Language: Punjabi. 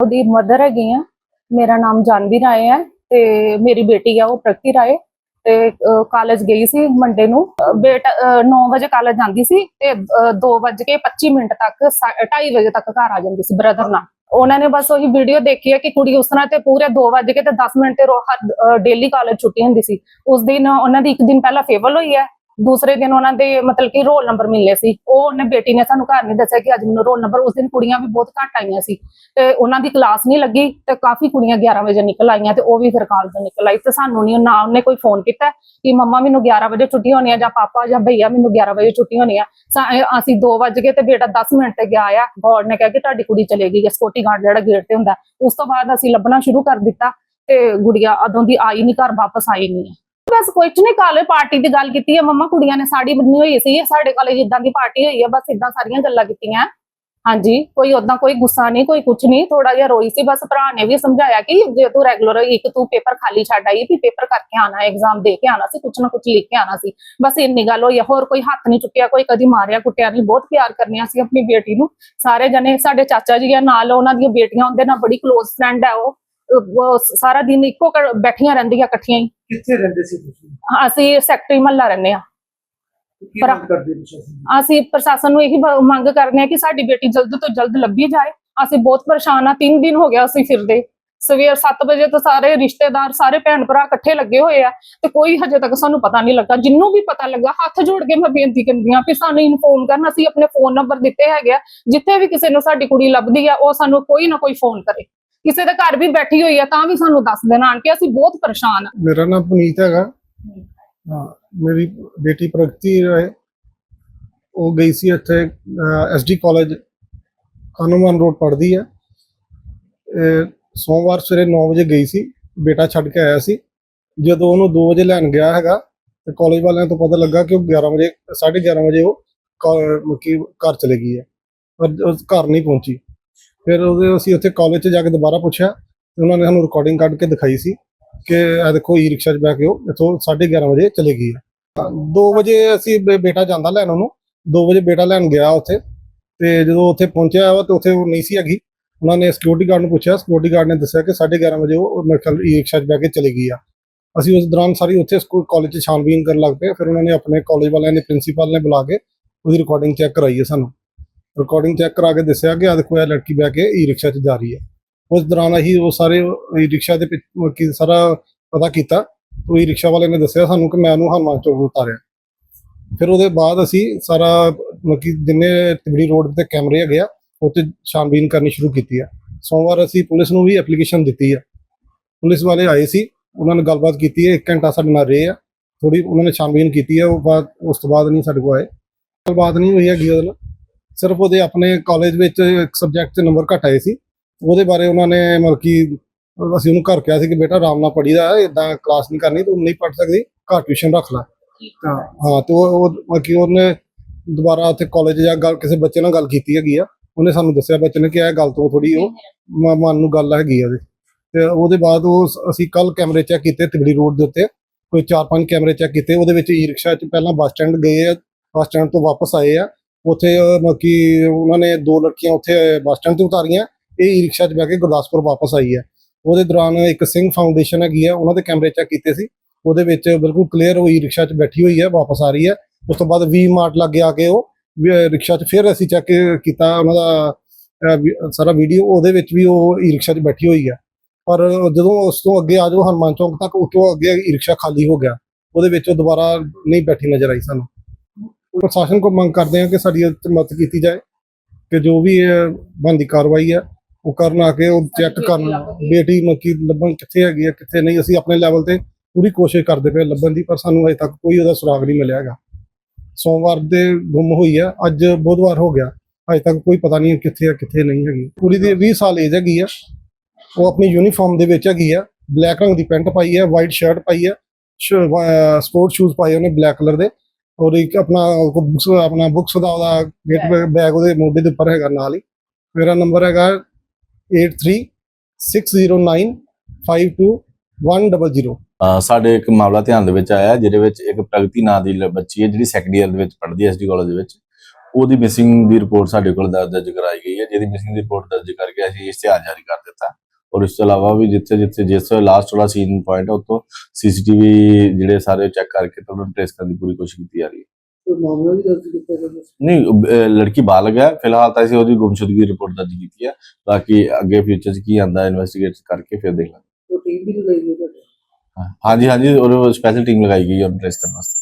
ਉਹਦੀ ਮਦਰ ਹੈਗੀ ਆ, ਮੇਰਾ ਨਾਮ ਜਾਨਵੀ ਰਾਏ ਹੈ ਤੇ ਮੇਰੀ ਬੇਟੀ ਆ ਉਹ ਪ੍ਰਗਤੀ ਰਾਏ ਤੇ ਕਾਲਜ ਗਈ ਸੀ ਮੰਡੇ ਨੂੰ। ਬੇਟਾ 9 ਵਜੇ ਕਾਲਜ ਜਾਂਦੀ ਸੀ ਤੇ 2 ਵਜੇ ਕੇ 25 ਮਿੰਟ ਤੱਕ 2:30 ਵਜੇ ਤੱਕ ਘਰ ਆ ਜਾਂਦੀ ਸੀ ਬ੍ਰਦਰ ਨਾਲ। ਉਹਨਾਂ ਨੇ ਬਸ ਉਹੀ ਵੀਡੀਓ ਦੇਖੀ ਹੈ ਕਿ ਕੁੜੀ ਉਸ ਤਰ੍ਹਾਂ ਤੇ ਪੂਰੇ 2 ਵਜੇ ਕੇ ਤੇ 10 ਮਿੰਟ ਤੇ ਰੋ ਡੇਲੀ ਕਾਲਜ ਛੁੱਟੀ ਹੁੰਦੀ ਸੀ। ਉਸ ਦਿਨ ਉਹਨਾਂ ਦੀ ਇੱਕ ਦਿਨ ਪਹਿਲਾਂ ਫੇਵਲ ਹੋਈ ਹੈ ਦੂਸਰੇ ਦਿਨ ਉਹਨਾਂ ਦੇ ਮਤਲਬ ਕਿ ਰੋਲ ਨੰਬਰ ਮਿਲਨੇ ਸੀ। ਉਹ ਉਹਨੇ ਬੇਟੀ ਨੇ ਸਾਨੂੰ ਘਰ ਨਹੀਂ ਦੱਸਿਆ ਕਿ ਅੱਜ ਮੈਨੂੰ ਰੋਲ ਨੰਬਰ, ਉਸ ਦਿਨ ਕੁੜੀਆਂ ਵੀ ਬਹੁਤ ਘੱਟ ਆਈਆਂ ਸੀ। ਤੇ ਉਹਨਾਂ ਦੀ ਕਲਾਸ ਨਹੀਂ ਲੱਗੀ ਤੇ ਕਾਫੀ ਕੁੜੀਆਂ 11 ਵਜੇ ਨਿਕਲ ਆਈਆਂ ਤੇ ਉਹ ਵੀ ਫਿਰ ਕਾਲਜੋਂ ਨਿਕਲ ਆਈ ਤੇ ਸਾਨੂੰ ਨਹੀਂ, ਨਾ ਉਹਨੇ ਕੋਈ ਫੋਨ ਕੀਤਾ ਕਿ ਮੰਮਾ ਮੈਨੂੰ 11 ਵਜੇ ਛੁੱਟੀ ਹੋਣੀ ਆ ਜਾਂ ਪਾਪਾ ਜਾਂ ਭਈਆ ਮੈਨੂੰ 11 ਵਜੇ ਛੁੱਟੀ ਹੋਣੀ ਆ। ਅਸੀਂ 2 ਵਜੇ ਗਏ ਤੇ ਬੇਟਾ 10 ਮਿੰਟ ਤੇ ਗਿਆ ਆ। ਗੌਡ ਨੇ ਕਿਹਾ ਕਿ ਤੁਹਾਡੀ ਕੁੜੀ ਚਲੇਗੀ ਜਾਂ ਸਕਿਉਰਟੀ ਗਾਰਡ ਜਿਹੜਾ ਗੇਟ ਤੇ ਹੁੰਦਾ। ਉਸ ਤੋਂ ਬਾਅਦ ਅਸੀਂ ਲੱਭਣਾ ਸ਼ੁਰੂ ਕਰ ਦਿੱਤਾ ਤੇ ਗੁੜੀਆ ਅਦੋਂ ਦੀ ਆਈ ਨਹੀਂ, ਘਰ ਵਾਪਸ ਆਈ ਨਹੀਂ। ਬਸ ਕੁਝ ਨਹੀਂ ਕਾਲੇ ਪਾਰਟੀ ਦੀ ਗੱਲ ਕੀਤੀ ਹੈ ਮੰਮਾ ਕੁੜੀਆਂ ਨੇ ਸਾੜੀ ਬੰਨੀ ਹੋਈ ਸੀ, ਸਾਡੇ ਕਾਲਜ ਇਦਾਂ ਦੀ ਪਾਰਟੀ ਹੋਈ ਹੈ ਬਸ ਇਦਾਂ ਸਾਰੀਆਂ ਗੱਲਾਂ ਕੀਤੀਆਂ। ਹਾਂਜੀ, ਕੋਈ ਉਦਾਂ ਕੋਈ ਗੁੱਸਾ ਨਹੀਂ ਕੋਈ ਕੁਝ ਨਹੀਂ ਥੋੜਾ ਜਿਹਾ ਰੋਈ ਸੀ, ਬਸ ਭਰਾ ਨੇ ਵੀ ਸਮਝਾਇਆ ਕਿ ਜੇ ਤੂੰ ਰੈਗੂਲਰ ਇੱਕ ਤੂੰ ਪੇਪਰ ਖਾਲੀ ਛੱਡ ਆਈ, ਵੀ ਪੇਪਰ ਕਰਕੇ ਆਣਾ ਐਗਜ਼ਾਮ ਦੇ ਕੇ ਆਣਾ ਸੀ ਕੁਝ ਨਾ ਕੁਝ ਲਿਖ ਕੇ ਆਣਾ ਸੀ। ਬਸ ਇੰਨੀ ਗੱਲ ਹੋਈ ਹੋਰ ਕੋਈ ਹੱਥ ਨਹੀਂ ਚੁੱਕਿਆ, ਕੋਈ ਕਦੀ ਮਾਰਿਆ, ਕੁੱਟਿਆ ਨਹੀਂ ਬਹੁਤ ਪਿਆਰ ਕਰਨੀਆਂ ਸੀ ਆਪਣੀ ਬੇਟੀ ਨੂੰ। ਸਾਰੇ ਜਣੇ, ਸਾਡੇ ਚਾਚਾ ਜੀ ਆ ਨਾਲ, ਉਹਨਾਂ ਦੀਆਂ ਬੇਟੀਆਂ ਉਹਦੇ ਨਾਲ ਬੜੀ ক্লোਜ਼ ਫਰੈਂਡ ਹੈ ਉਹ। ਸਾਰਾ ਦਿਨ ਇੱਕੋ ਘਰ ਬੈਠੀਆਂ ਰਹਿੰਦੀਆਂ ਇਕੱਠੀਆਂ ਹੀ। ਕਿੱਥੇ ਰਹਿੰਦੇ ਸੀ ਤੁਸੀਂ? ਅਸੀਂ ਸੈਕਟਰੀ ਮਹੱਲਾ ਰਹਿੰਦੇ ਆ ਕੀ ਪਰ- ਮੰਗ ਕਰਦੇ ਪ੍ਰਸ਼ਾਸਨ ਅਸੀਂ ਪ੍ਰਸ਼ਾਸਨ ਨੂੰ ਇਹੀ ਬ- ਮੰਗ ਕਰਨੇ ਆ ਕਿ ਸਾਡੀ ਬੇਟੀ ਜਲਦ ਤੋਂ ਜਲਦ ਲੱਭੀ ਜਾਏ। ਅਸੀਂ ਬਹੁਤ ਪਰੇਸ਼ਾਨ ਆ 3 ਦਿਨ ਹੋ ਗਿਆ ਅਸੀਂ ਫਿਰਦੇ। ਸਵੇਰ 7 ਵਜੇ ਤੋਂ ਸਾਰੇ ਰਿਸ਼ਤੇਦਾਰ ਸਾਰੇ ਭੈਣ ਭਰਾ ਇਕੱਠੇ ਲੱਗੇ ਹੋਏ ਆ ਤੇ ਕੋਈ ਹਜੇ ਤੱਕ ਸਾਨੂੰ ਪਤਾ ਨਹੀਂ ਲੱਗਾ। ਜਿੰਨੂੰ ਵੀ ਪਤਾ ਲੱਗਾ ਹੱਥ ਜੋੜ ਕੇ ਮੈਂ ਬੇਨਤੀ ਕਰਦੀ ਆ ਕਿ ਸਾਨੂੰ ਇਨਫੋਰਮ ਕਰਨ। ਅਸੀਂ ਆਪਣੇ ਫੋਨ ਨੰਬਰ ਦਿੱਤੇ ਹੈਗੇ ਆ। ਜਿੱਥੇ ਵੀ ਕਿਸੇ ਨੂੰ ਸਾਡੀ ਕੁੜੀ ਲੱਭਦੀ ਆ ਉਹ ਸਾਨੂੰ ਕੋਈ ਨਾ ਕੋਈ ਫੋਨ ਕਰੇ। ਕਿਸੇ ਦੇ ਘਰ ਵੀ ਬੈਠੀ ਹੋਈ ਆ ਤਾਂ ਵੀ ਸਾਨੂੰ ਦੱਸ ਦੇਣ ਆਣ ਕੇ ਅਸੀਂ ਬਹੁਤ ਪਰੇਸ਼ਾਨ ਆ। ਮੇਰਾ ਨਾਮ ਪੁਨੀਤ ਹੈਗਾ। ਹਾਂ ਮੇਰੀ ਬੇਟੀ ਪ੍ਰਗਤੀ ਹੈ ਉਹ ਗਈ ਸੀ ਇੱਥੇ ਐਸਡੀ ਕਾਲਜ ਕਾਨੂੰਨ ਰੋਡ ਪੜ੍ਹਦੀ ਹੈ ਸੋਮਵਾਰ ਸਵੇਰੇ 9 ਵਜੇ ਗਈ ਸੀ ਬੇਟਾ ਛੱਡ ਕੇ ਆਇਆ ਸੀ। ਜਦੋਂ ਉਹਨੂੰ 2 ਵਜੇ ਲੈਣ ਗਿਆ ਹੈਗਾ ਤੇ ਕਾਲਜ ਵਾਲਿਆਂ ਤੋਂ ਪਤਾ ਲੱਗਾ ਕਿ ਉਹ 11 ਵਜੇ 11:30 ਵਜੇ ਉਹ ਕਾ- ਮਤਲਬ ਕਿ ਘਰ ਚਲੇ ਗਈ ਹੈ ਪਰ ਘਰ ਨਹੀਂ ਪਹੁੰਚੀ। ਫਿਰ ਉਹਦੇ ਅਸੀਂ ਉੱਥੇ ਕਾਲਜ 'ਚ ਜਾ ਕੇ ਦੁਬਾਰਾ ਪੁੱਛਿਆ ਤੇ ਉਹਨਾਂ ਨੇ ਸਾਨੂੰ ਰਿਕਾਰਡਿੰਗ ਕੱਢ ਕੇ ਦਿਖਾਈ ਸੀ ਕਿ ਇਹ ਦੇਖੋ ਈ ਰਿਕਸ਼ਾ 'ਚ ਬਹਿ ਕੇ ਉਹ ਇੱਥੋਂ 11:30 ਵਜੇ ਚਲੇ ਗਈ ਹੈ। 2 ਵਜੇ ਅਸੀਂ ਬੇਟਾ ਜਾਂਦਾ ਲੈਣ ਉਹਨੂੰ 2 ਵਜੇ ਬੇਟਾ ਲੈਣ ਗਿਆ ਉੱਥੇ ਤੇ ਜਦੋਂ ਉੱਥੇ ਪਹੁੰਚਿਆ ਉਹ ਤੇ ਉੱਥੇ ਉਹ ਨਹੀਂ ਸੀ ਹੈਗੀ, ਉਹਨਾਂ ਨੇ ਸਿਕਿਉਰਿਟੀ ਗਾਰਡ ਨੂੰ ਪੁੱਛਿਆ ਸਿਕਿਉਰਿਟੀ ਗਾਰਡ ਨੇ ਦੱਸਿਆ ਕਿ 11:30 ਵਜੇ ਉਹ ਮੇਰੇ ਖਿਆਲ ਈ ਰਿਕਸ਼ਾ 'ਚ ਬਹਿ ਕੇ ਚਲੇ ਗਈ ਆ। ਅਸੀਂ ਉਸ ਦੌਰਾਨ ਸਾਰੀ ਉੱਥੇ ਸਕੂਲ ਕਾਲਜ 'ਚ ਛਾਣਬੀਨ ਕਰਨ ਲੱਗ ਪਏ, ਫਿਰ ਉਹਨਾਂ ਨੇ ਆਪਣੇ ਕਾਲਜ ਵਾਲਿਆਂ ਨੇ ਪ੍ਰਿੰਸੀਪਲ ਨੇ ਬੁਲਾ ਕੇ ਉਹਦੀ ਰਿਕਾਰਡਿੰਗ ਚੈੱਕ ਕਰਾਈ ਹੈ ਸਾਨੂੰ। ਰਿਕਾਰਡਿੰਗ ਚੈੱਕ ਕਰਾ ਕੇ ਦੱਸਿਆ ਕਿ ਆ ਦੇਖੋ ਇਹ ਲੜਕੀ ਬਹਿ ਕੇ ਈ ਰਿਕਸ਼ਾ 'ਚ ਜਾ ਰਹੀ ਹੈ। ਉਸ ਦੌਰਾਨ ਅਸੀਂ ਉਹ ਸਾਰੇ ਈ ਰਿਕਸ਼ਾ ਦੇ ਪਿੱਛੇ ਮਤਲਬ ਕਿ ਸਾਰਾ ਪਤਾ ਕੀਤਾ। ਉਹ ਈ ਰਿਕਸ਼ਾ ਵਾਲੇ ਨੇ ਦੱਸਿਆ ਸਾਨੂੰ ਕਿ ਮੈਂ ਉਹਨੂੰ ਹਨੂੰਮਾਨ ਚੌਕ ਉਤਾਰਿਆ। ਫਿਰ ਉਹਦੇ ਬਾਅਦ ਅਸੀਂ ਸਾਰਾ ਮਤਲਬ ਕਿ ਜਿੰਨੇ ਤਿਬੜੀ ਰੋਡ ਤੇ ਕੈਮਰੇ ਹੈਗੇ ਆ ਉੱਤੇ ਛਾਨਬੀਨ ਕਰਨੀ ਸ਼ੁਰੂ ਕੀਤੀ ਆ। ਸੋਮਵਾਰ ਅਸੀਂ ਪੁਲਿਸ ਨੂੰ ਵੀ ਐਪਲੀਕੇਸ਼ਨ ਦਿੱਤੀ ਆ। ਪੁਲਿਸ ਵਾਲੇ ਆਏ ਸੀ, ਉਹਨਾਂ ਨੇ ਗੱਲਬਾਤ ਕੀਤੀ ਹੈ 1 ਘੰਟਾ ਸਾਡੇ ਨਾਲ ਰਹੇ ਆ। ਥੋੜੀ ਉਹਨਾਂ ਨੇ ਛਾਨਬੀਨ ਕੀਤੀ ਹੈ ਉਹ ਬਾਅਦ, ਉਸ ਤੋਂ ਬਾਅਦ ਨਹੀਂ ਸਾਡੇ ਕੋਲ ਆਏ। ਗੱਲਬਾਤ ਨਹੀਂ ਹੋਈ ਹੈਗੀ ਉਹਦੇ ਨਾਲ। ਸਿਰਫ ਉਹਦੇ ਆਪਣੇ ਕਾਲਜ ਵਿੱਚ ਇੱਕ ਸਬਜੈਕਟ 'ਚ ਨੰਬਰ ਘੱਟ ਆਏ ਸੀ। ਉਹਦੇ ਬਾਰੇ ਉਹਨਾਂ ਨੇ ਮਤਲਬ ਕਿ ਅਸੀਂ ਉਹਨੂੰ ਘਰ ਕਿਹਾ ਸੀ ਕਿ ਬੇਟਾ ਆਰਾਮ ਨਾਲ ਪੜੀਦਾ ਇਦਾਂ ਕਲਾਸ ਨਹੀਂ ਕਰਨੀ ਤੂੰ ਨਹੀਂ ਪੜ ਸਕਦੀ ਘਰ ਟਿਊਸ਼ਨ ਰੱਖ ਲੈ। ਹਾਂ। ਤੇ ਉਹ ਮਤਲਬ ਕਿ ਉਹਨੇ ਦੁਬਾਰਾ ਉੱਥੇ ਕਾਲਜ ਜਾਂ ਗੱਲ ਕਿਸੇ ਬੱਚੇ ਨਾਲ ਗੱਲ ਕੀਤੀ ਹੈਗੀ ਆ। ਉਹਨੇ ਸਾਨੂੰ ਦੱਸਿਆ ਬੱਚੇ ਨੇ ਕਿ ਇਹ ਗੱਲ ਤੋਂ ਥੋੜੀ ਉਹ ਮਨ ਨੂੰ ਗੱਲ ਹੈਗੀ ਆ ਤੇ ਉਹਦੇ ਬਾਅਦ ਉਹ ਅਸੀਂ ਕੱਲ ਕੈਮਰੇ ਚੈੱਕ ਕੀਤੇ ਤਿਬੜੀ ਰੋਡ ਦੇ ਉੱਤੇ। ਕੋਈ 4-5 ਕੈਮਰੇ ਚੈੱਕ ਕੀਤੇ। ਉਹਦੇ ਵਿੱਚ ਈ ਰਿਕਸ਼ਾ 'ਚ ਪਹਿਲਾਂ ਬੱਸ ਸਟੈਂਡ ਗਏ ਆ ਬੱਸ ਸਟੈਂਡ ਤੋਂ ਵਾਪਸ ਆਏ ਆ। ਉੱਥੇ ਮਤਲਬ ਕਿ ਉਹਨਾਂ ਨੇ ਦੋ ਲੜਕੀਆਂ ਉੱਥੇ ਬੱਸ ਸਟੈਂਡ ਤੇ ਉਤਾਰੀਆਂ। ਇਹ ਈ ਰਿਕਸ਼ਾ 'ਚ ਬਹਿ ਕੇ ਗੁਰਦਾਸਪੁਰ ਵਾਪਸ ਆਈ ਹੈ। ਉਹਦੇ ਦੌਰਾਨ ਇੱਕ ਸਿੰਘ ਫਾਊਂਡੇਸ਼ਨ ਹੈਗੀ ਆ ਉਹਨਾਂ ਦੇ ਕੈਮਰੇ ਚੈੱਕ ਕੀਤੇ ਸੀ। ਉਹਦੇ ਵਿੱਚ ਬਿਲਕੁਲ ਕਲੀਅਰ ਹੋਈ ਰਿਕਸ਼ਾ 'ਚ ਬੈਠੀ ਹੋਈ ਹੈ, ਵਾਪਸ ਆ ਰਹੀ ਹੈ। ਉਸ ਤੋਂ ਬਾਅਦ ਵੀ ਮਾਰਟ ਲੱਗੇ ਆ ਕੇ ਉਹ ਰਿਕਸ਼ਾ 'ਚ ਫਿਰ ਅਸੀਂ ਚੈੱਕ ਕੀਤਾ ਉਹਨਾਂ ਦਾ ਸਾਰਾ ਵੀਡੀਓ ਉਹਦੇ ਵਿੱਚ ਵੀ ਉਹ ਈ ਰਿਕਸ਼ਾ 'ਚ ਬੈਠੀ ਹੋਈ ਹੈ। ਪਰ ਜਦੋਂ ਉਸ ਤੋਂ ਅੱਗੇ ਆ ਜਾਓ, ਹਨੂੰਮਾਨ ਚੌਂਕ ਤੱਕ ਉਸ ਅੱਗੇ ਈ ਰਿਕਸ਼ਾ ਖਾਲੀ ਹੋ ਗਿਆ। ਉਹਦੇ ਵਿੱਚ ਉਹ ਦੁਬਾਰਾ ਨਹੀਂ ਬੈਠੀ ਨਜ਼ਰ ਆਈ ਸਾਨੂੰ। ਪ੍ਰਸ਼ਾਸਨ ਕੋ ਮੰਗ ਕਰਦੇ ਹਾਂ ਕਿ ਸਾਡੀ ਮਦਦ ਕੀਤੀ ਜਾਏ ਕਿ ਜੋ ਵੀ ਇਹ ਬਣਦੀ ਕਾਰਵਾਈ ਹੈ ਉਹ ਕਰਨ ਆ ਕੇ ਉਹ ਚੈੱਕ ਕਰਨ। ਬੇਟੀ ਮੱਕੀ ਲੱਭਣ ਕਿੱਥੇ ਹੈਗੀ ਹੈ ਕਿੱਥੇ ਨਹੀਂ ਅਸੀਂ ਆਪਣੇ ਲੈਵਲ ਤੇ ਪੂਰੀ ਕੋਸ਼ਿਸ਼ ਕਰਦੇ ਪਏ ਲੱਭਣ ਦੀ ਪਰ ਸਾਨੂੰ ਅਜੇ ਤੱਕ ਕੋਈ ਉਹਦਾ ਸੁਰਾਗ ਨਹੀਂ ਮਿਲਿਆ ਹੈਗਾ। ਸੋਮਵਾਰ ਦੇ ਗੁੰਮ ਹੋਈ ਹੈ ਅੱਜ ਬੁੱਧਵਾਰ ਹੋ ਗਿਆ। ਅਜੇ ਤੱਕ ਕੋਈ ਪਤਾ ਨਹੀਂ ਕਿੱਥੇ ਹੈ ਕਿੱਥੇ ਨਹੀਂ ਹੈਗੀ। ਕੁੜੀ ਦੀ 20 ਸਾਲ ਏਜ ਹੈਗੀ ਆ ਉਹ ਆਪਣੀ ਯੂਨੀਫਾਰਮ ਦੇ ਵਿੱਚ ਹੈਗੀ ਆ ਬਲੈਕ ਰੰਗ ਦੀ ਪੈਂਟ ਪਾਈ ਹੈ ਵਾਈਟ ਸ਼ਰਟ ਪਾਈ ਹੈ। ਸਪੋਰਟ ਸ਼ੂਜ਼ ਪਾਏ ਉਹਨੇ ਬਲੈਕ ਕਲਰ ਦੇ। ਔਰ ਇੱਕ ਆਪਣਾ ਬੁੱਕਸ ਆਪਣਾ ਬੁੱਕਸ ਦਾ ਉਹਦਾ ਗੇਟ ਬੈਗ ਉਹਦੇ ਮੋਢੇ ਦੇ ਉੱਪਰ ਹੈਗਾ ਨਾਲ ਹੀ। ਮੇਰਾ ਨੰਬਰ ਹੈਗਾ 8360952100 ਸਾਡੇ ਇੱਕ ਮਾਮਲਾ ਧਿਆਨ ਦੇ ਵਿੱਚ ਆਇਆ ਜਿਹਦੇ ਵਿੱਚ ਇੱਕ ਪ੍ਰਗਤੀ ਨਾਂ ਦੀ ਬੱਚੀ ਹੈ ਜਿਹੜੀ ਸੈਕੰਡ ਈਅਰ ਦੇ ਵਿੱਚ ਪੜ੍ਹਦੀ ਐ ਐਸਡੀ ਕਾਲਜ ਦੇ ਵਿੱਚ। ਉਹਦੀ ਮਿਸਿੰਗ ਦੀ ਰਿਪੋਰਟ ਸਾਡੇ ਕੋਲ ਦਰਜ ਕਰਾਈ ਗਈ ਹੈ ਜਿਹਦੀ ਮਿਸਿੰਗ ਦੀ ਰਿਪੋਰਟ ਦਰਜ ਕਰਕੇ ਅਸੀਂ ਇਸ਼ਤਿਹਾਰ ਜਾਰੀ ਕਰ ਦਿੱਤਾ। ਔਰ ਇਸ ਤੋਂ ਇਲਾਵਾ ਵੀ ਜਿੱਥੇ ਜਿੱਥੇ ਜਿਸ ਲਾਸਟ ਵਾਲਾ ਸੀਨ ਪੁਆਇੰਟ ਹੈ ਉੱਥੋਂ ਸੀਸੀਟੀਵੀ ਜਿਹੜੇ ਸਾਰੇ ਚੈੱਕ ਕਰਕੇ ਤੇ ਉਹਨਾਂ ਨੂੰ ਟ੍ਰੇਸ ਕਰਨ ਦੀ ਪੂਰੀ ਕੋਸ਼ਿਸ਼ ਕੀਤੀ ਜਾ ਰਹੀ ਹੈ। ਮਾਮਲਾ ਵੀ ਦਰਜ ਕੀਤਾ ਸੀ ਨਹੀਂ ਲੜਕੀ ਬਾਲਗ ਹੈ। ਫਿਲਹਾਲ ਤਾਂ ਅਸੀਂ ਉਹਦੀ ਗੁੰਮਸ਼ੁਦਗੀ ਰਿਪੋਰਟ ਦਰਜ ਕੀਤੀ ਹੈ। ਬਾਕੀ ਅੱਗੇ ਫਿਊਚਰ 'ਚ ਕੀ ਆਂਦਾ ਇਨਵੈਸਟੀਗੇਟ ਕਰਕੇ ਫਿਰ ਦੇਖ ਲਾਂਗੇ ਉਹ ਟੀਮ ਵੀ ਲਗਾਈ ਗਈ ਹਾਂ- ਹਾਂਜੀ ਹਾਂਜੀ ਔਰ ਸਪੈਸ਼ਲ ਟੀਮ ਲਗਾਈ ਗਈ ਹੈ ਉਹਨੂੰ ਟ੍ਰੇਸ ਕਰਨ ਵਾਸਤੇ।